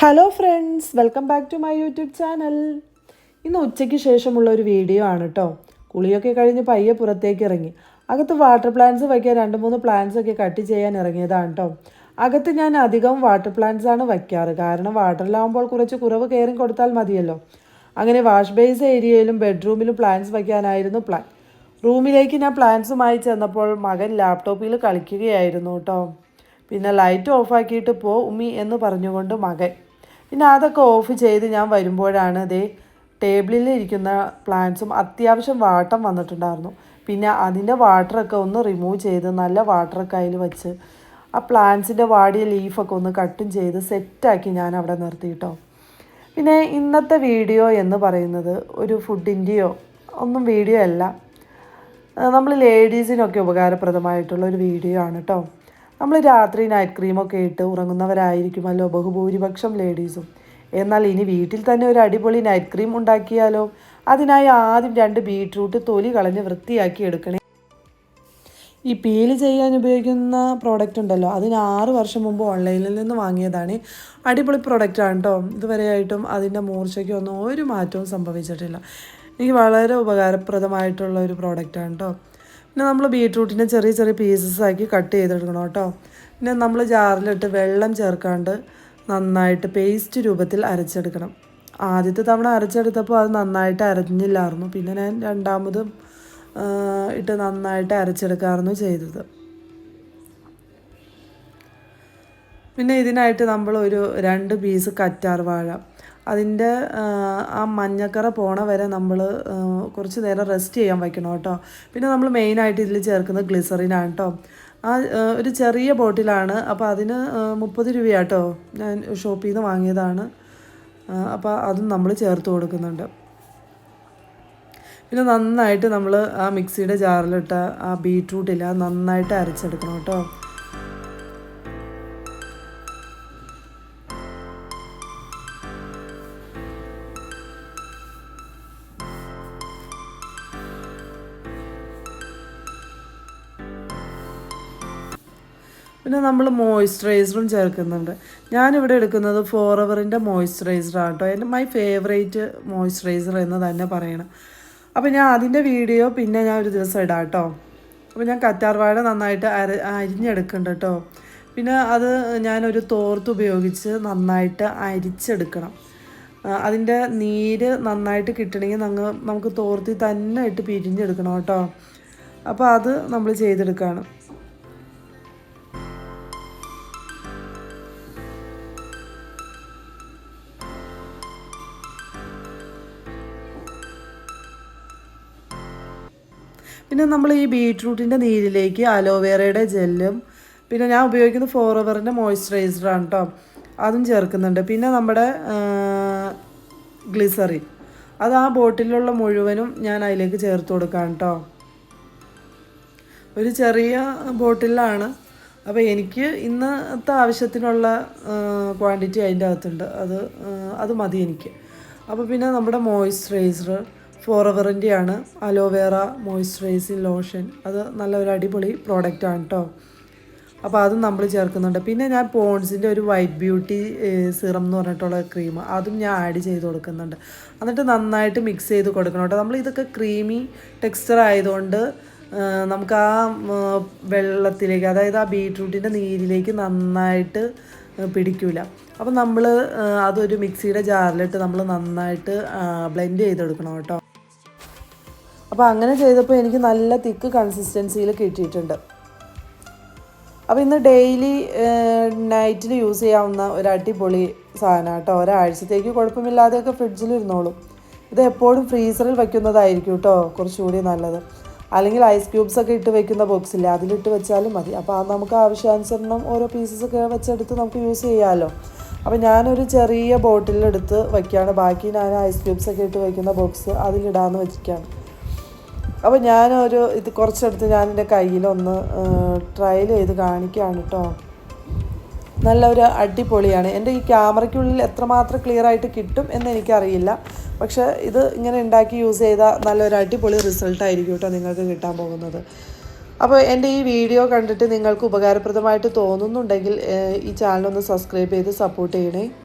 Hello friends welcome back to my YouTube channel ഇന്ന് ഉച്ചയ്ക്ക് ശേഷമുള്ള ഒരു വീഡിയോ ആണ് കേട്ടോ കുളിയൊക്കെ കഴിഞ്ഞ് പയ്യെ പുറത്തേക്ക് ഇറങ്ങി. അകത്ത് വാട്ടർ പ്ലാന്റ്സ് വയ്ക്കാൻ രണ്ട് മൂന്ന് പ്ലാന്റ്സ് ഒക്കെ കട്ട് ചെയ്യാൻ ഇറങ്ങിയതാണ് കേട്ടോ അകത്ത് ഞാൻ അധികം വാട്ടർ പ്ലാന്റ്സ് ആണ് വയ്ക്കാറ്. കാരണം വാട്ടറിലാവുമ്പോൾ കുറച്ച് കുറവ് കയറി കൊടുത്താൽ മതിയല്ലോ. അങ്ങനെ വാഷ് ബേസ് ഏരിയയിലും ബെഡ്റൂമിലും പ്ലാന്റ്സ് വയ്ക്കാനായിരുന്നു പ്ലാൻ റൂമിലേക്ക് ഞാൻ പ്ലാന്റ്സുമായി ചെന്നപ്പോൾ മകൻ ലാപ്ടോപ്പിൽ കളിക്കുകയായിരുന്നു കേട്ടോ പിന്നെ ലൈറ്റ് ഓഫാക്കിയിട്ട് പോ ഉമ്മി എന്ന് പറഞ്ഞുകൊണ്ട് മകൻ പിന്നെ അതൊക്കെ ഓഫ് ചെയ്ത് ഞാൻ വരുമ്പോഴാണ് ദേ ടേബിളിൽ ഇരിക്കുന്ന പ്ലാന്റ്സും അത്യാവശ്യം വാട്ടം വന്നിട്ടുണ്ടായിരുന്നു. പിന്നെ അതിന്റെ വാട്ടറൊക്കെ ഒന്ന് റിമൂവ് ചെയ്ത് നല്ല വാട്ടറൊക്കെ അതിൽ വെച്ച് ആ പ്ലാന്റ്സിന്റെ വാടിയ ലീഫൊക്കെ ഒന്ന് കട്ടും ചെയ്ത് സെറ്റാക്കി ഞാൻ അവിടെ നിർത്തിയിട്ടോ പിന്നെ ഇന്നത്തെ വീഡിയോ എന്ന് പറയുന്നത് ഒരു ഫുഡിന്റെയോ ഒന്നും വീഡിയോ അല്ല. നമ്മൾ ലേഡീസിനൊക്കെ ഉപകാരപ്രദമായിട്ടുള്ള ഒരു വീഡിയോ ആണ് കേട്ടോ നമ്മൾ രാത്രി നൈറ്റ് ക്രീമൊക്കെ ഇട്ട് ഉറങ്ങുന്നവരായിരിക്കുമല്ലോ ബഹുഭൂരിപക്ഷം ലേഡീസും എന്നാൽ ഇനി വീട്ടിൽ തന്നെ ഒരു അടിപൊളി നൈറ്റ് ക്രീം ഉണ്ടാക്കിയാലോ? അതിനായി ആദ്യം രണ്ട് ബീട്രൂട്ട് തൊലി കളഞ്ഞ് വൃത്തിയാക്കി എടുക്കണേ. ഈ പീൽ ചെയ്യാൻ ഉപയോഗിക്കുന്ന പ്രോഡക്റ്റ് ഉണ്ടല്ലോ അതിന് ആറ് വർഷം മുമ്പ് ഓൺലൈനിൽ നിന്ന് വാങ്ങിയതാണ്. അടിപൊളി പ്രോഡക്റ്റ് പ്രോഡക്റ്റാണ് കേട്ടോ ഇതുവരെയായിട്ടും അതിന്റെ മൂർച്ചയ്ക്കൊന്നും ഒരു മാറ്റവും സംഭവിച്ചിട്ടില്ല. എനിക്ക് വളരെ ഉപകാരപ്രദമായിട്ടുള്ള ഒരു പ്രോഡക്റ്റാണ് കേട്ടോ പിന്നെ നമ്മൾ ബീട്രൂട്ടിനെ ചെറിയ ചെറിയ പീസസ് ആക്കി കട്ട് ചെയ്തെടുക്കണം കേട്ടോ. പിന്നെ നമ്മൾ ജാറിലിട്ട് വെള്ളം ചേർക്കാണ്ട് നന്നായിട്ട് പേസ്റ്റ് രൂപത്തിൽ അരച്ചെടുക്കണം. ആദ്യത്തെ തവണ അരച്ചെടുത്തപ്പോൾ അത് നന്നായിട്ട് അരഞ്ഞില്ലായിരുന്നു. പിന്നെ ഞാൻ രണ്ടാമതും ഇട്ട് നന്നായിട്ട് അരച്ചെടുക്കാമായിരുന്നു ചെയ്തത്. പിന്നെ ഇതിനായിട്ട് നമ്മൾ ഒരു രണ്ട് പീസ് കറ്റാർ വാഴ. അതിന്റെ ആ മഞ്ഞക്കറ പോണ വരെ നമ്മൾ കുറച്ച് നേരം റെസ്റ്റ് ചെയ്യാൻ വയ്ക്കണം കേട്ടോ. പിന്നെ നമ്മൾ മെയിനായിട്ട് ഇതിൽ ചേർക്കുന്നത് ഗ്ലിസറിനാണ് കേട്ടോ. ആ ഒരു ചെറിയ ബോട്ടിലാണ്. അപ്പോൾ അതിന് മുപ്പത് രൂപയാട്ടോ ഞാൻ ഷോപ്പിൽ നിന്ന് വാങ്ങിയതാണ് അപ്പോൾ അതും നമ്മൾ ചേർത്ത് കൊടുക്കുന്നുണ്ട്. പിന്നെ നന്നായിട്ട് നമ്മൾ ആ മിക്സിയുടെ ജാറിലിട്ട ആ ബീട്രൂട്ടില്ല നന്നായിട്ട് അരച്ചെടുക്കണം കേട്ടോ. പിന്നെ നമ്മൾ മോയ്സ്ചറൈസറും ചേർക്കുന്നുണ്ട്. ഞാനിവിടെ എടുക്കുന്നത് ഫോർ അവറിന്റെ മോയ്സ്ചറൈസറാണ് കേട്ടോ. എന്റെ മൈ ഫേവറേറ്റ് മോയ്സ്ചറൈസർ എന്ന് തന്നെ പറയണം. അപ്പോൾ ഞാൻ അതിന്റെ വീഡിയോ പിന്നെ ഞാൻ ഒരു ദിവസം ഇടാം കേട്ടോ. അപ്പോൾ ഞാൻ കറ്റാർവാഴ നന്നായിട്ട് അര അരിഞ്ഞെടുക്കുന്നുണ്ട് കേട്ടോ. പിന്നെ അത് ഞാനൊരു തോർത്ത് ഉപയോഗിച്ച് നന്നായിട്ട് അരിച്ചെടുക്കണം. അതിന്റെ നീര് നന്നായിട്ട് കിട്ടണമെങ്കിൽ നമുക്ക് നമുക്ക് തോർത്തി തന്നെ ഇട്ട് പിരിഞ്ഞെടുക്കണം കേട്ടോ. അപ്പോൾ അത് നമ്മൾ ചെയ്തെടുക്കുകയാണ്. പിന്നെ നമ്മൾ ഈ ബീട്രൂട്ടിന്റെ നീരിലേക്ക് അലോവേറയുടെ ജെല്ലും പിന്നെ ഞാൻ ഉപയോഗിക്കുന്ന ഫോർ എവറിന്റെ മോയ്സ്ചറൈസറാണ് കേട്ടോ അതും ചേർക്കുന്നുണ്ട്. പിന്നെ നമ്മുടെ ഗ്ലിസറിൻ. അത് ആ ബോട്ടിലുള്ള മുഴുവനും ഞാൻ അതിലേക്ക് ചേർത്ത് കൊടുക്കാം കേട്ടോ ഒരു ചെറിയ ബോട്ടിലാണ്. അപ്പോൾ എനിക്ക് ഇന്നത്തെ ആവശ്യത്തിനുള്ള ക്വാണ്ടിറ്റി അതിന്റെ അകത്തുണ്ട്. അത് അത് മതി എനിക്ക്. അപ്പോൾ പിന്നെ നമ്മുടെ മോയ്സ്ചറൈസർ ഫോറവറിന്റെയാണ് അലോവേറ മോയ്സ്ചറൈസിങ് ലോഷൻ അത് നല്ല ഒരു അടിപൊളി പ്രോഡക്റ്റാണ് കേട്ടോ അപ്പോൾ അതും നമ്മൾ ചേർക്കുന്നുണ്ട്. പിന്നെ ഞാൻ പോൺസിന്റെ ഒരു വൈറ്റ് ബ്യൂട്ടി സിറം എന്ന് പറഞ്ഞിട്ടുള്ള ക്രീം അതും ഞാൻ ആഡ് ചെയ്ത് കൊടുക്കുന്നുണ്ട്. എന്നിട്ട് നന്നായിട്ട് മിക്സ് ചെയ്ത് കൊടുക്കണം കേട്ടോ നമ്മൾ ഇതൊക്കെ ക്രീമി ടെക്സ്ചർ ആയതുകൊണ്ട് നമുക്ക് ആ വെള്ളത്തിലേക്ക് അതായത് ആ ബീട്രൂട്ടിന്റെ നീരിലേക്ക് നന്നായിട്ട് പിടിക്കില്ല അപ്പോൾ നമ്മൾ അതൊരു മിക്സിയുടെ ജാറിലിട്ട് നമ്മൾ നന്നായിട്ട് ബ്ലെൻഡ് ചെയ്തെടുക്കണം കേട്ടോ അപ്പോൾ അങ്ങനെ ചെയ്തപ്പോൾ എനിക്ക് നല്ല തിക്ക് കൺസിസ്റ്റൻസിയിൽ കിട്ടിയിട്ടുണ്ട്. അപ്പോൾ ഇന്ന് ഡെയിലി നൈറ്റിൽ യൂസ് ചെയ്യാവുന്ന ഒരു അടിപൊളി സാധനം കേട്ടോ ഒരാഴ്ചത്തേക്ക് കുഴപ്പമില്ലാതെയൊക്കെ ഫ്രിഡ്ജിൽ ഇരുന്നോളും. ഇത് എപ്പോഴും ഫ്രീസറിൽ വയ്ക്കുന്നതായിരിക്കും കേട്ടോ കുറച്ചുകൂടി നല്ലത്. അല്ലെങ്കിൽ ഐസ് ക്യൂബ്സ് ഒക്കെ ഇട്ട് വെക്കുന്ന ബോക്സില്ല അതിലിട്ട് വെച്ചാലും മതി. അപ്പോൾ അത് നമുക്ക് ആവശ്യാനുസരണം ഓരോ പീസസ് ഒക്കെ വെച്ചെടുത്ത് നമുക്ക് യൂസ് ചെയ്യാമല്ലോ അപ്പോൾ ഞാനൊരു ചെറിയ ബോട്ടിലെടുത്ത് വയ്ക്കുകയാണ് ബാക്കി ഞാൻ ഐസ് ക്യൂബ്സ് ഒക്കെ ഇട്ട് വയ്ക്കുന്ന ബോക്സ് അതിലിടാമെന്ന് വെച്ചിരിക്കുകയാണ് അപ്പോൾ ഞാനൊരു ഇത് കുറച്ചെടുത്ത് ഞാൻ എന്റെ കയ്യിലൊന്ന് ട്രയൽ ചെയ്ത് കാണിക്കുകയാണ് കേട്ടോ നല്ല ഒരു അടിപൊളിയാണ്. എന്റെ ഈ ക്യാമറയ്ക്കുള്ളിൽ എത്രമാത്രം ക്ലിയർ ആയിട്ട് കിട്ടും എന്ന് എനിക്കറിയില്ല പക്ഷേ ഇത് ഇങ്ങനെ ഉണ്ടാക്കി യൂസ് ചെയ്താൽ നല്ലൊരു അടിപൊളി റിസൾട്ട് ആയിരിക്കും കേട്ടോ നിങ്ങൾക്ക് കിട്ടാൻ പോകുന്നത്. അപ്പോൾ എന്റെ ഈ വീഡിയോ കണ്ടിട്ട് നിങ്ങൾക്ക് ഉപകാരപ്രദമായിട്ട് തോന്നുന്നുണ്ടെങ്കിൽ ഈ ചാനലൊന്ന് സബ്സ്ക്രൈബ് ചെയ്ത് സപ്പോർട്ട് ചെയ്യണേ.